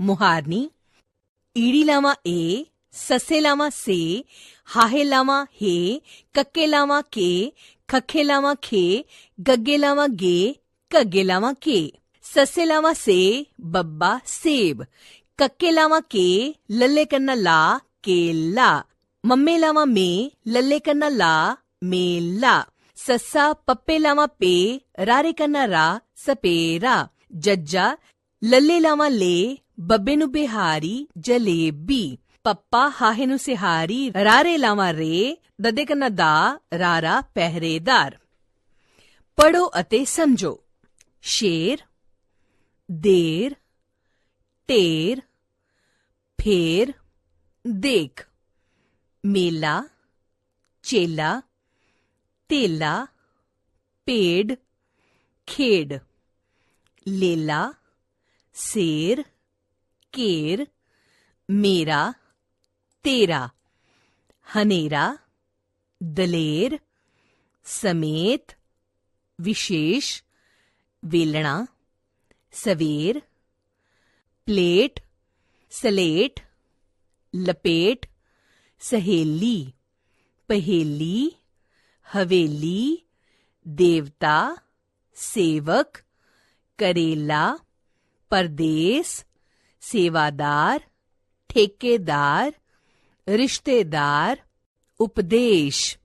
मुहारनी, ईड़ी लामा ए, ससे लामा से, हाहे लामा हे, कक्के लामा के खखे लामा खे गगे लामा गे कगे लामा के। ससे लामा से, बब्बा सेब, कक्के लामा के, लल्ले करना ला केला मम्मे लामा मे, लल्ले करना ला मेला सस्सा, पप्पे लामा पे, रारे करना रा, सपेरा। जज्जा, लल्ले लामा ले ਬੱਬੇ ਨੂੰ ਬਿਹਾਰੀ ਜਲੇਬੀ ਪੱਪਾ ਹਾਹੇ ਨੂੰ ਸਿਹਾਰੀ ਰਾਰੇ ਲਾਵਾਂ ਰੇ ਦਦੇ ਕੰਨਾ ਦਾ ਰਾਰਾ ਪਹਿਰੇਦਾਰ ਪੜੋ ਅਤੇ ਸਮਝੋ ਸ਼ੇਰ ਦੇਰ ਢੇਰ ਫੇਰ ਦੇਖ ਮੇਲਾ ਚੇਲਾ ਤੇਲਾ ਪੇੜ ਖੇਡ ਲੇਲਾ ਸੇਰ केर, मेरा, तेरा, हनेरा, दलेर, समेत, विशेष, वेलणा, सवेर, प्लेट, सलेट, लपेट, सहेली, पहेली, हवेली, देवता, सेवक, करेला परदेश सेवादार ठेकेदार रिश्तेदार उपदेश।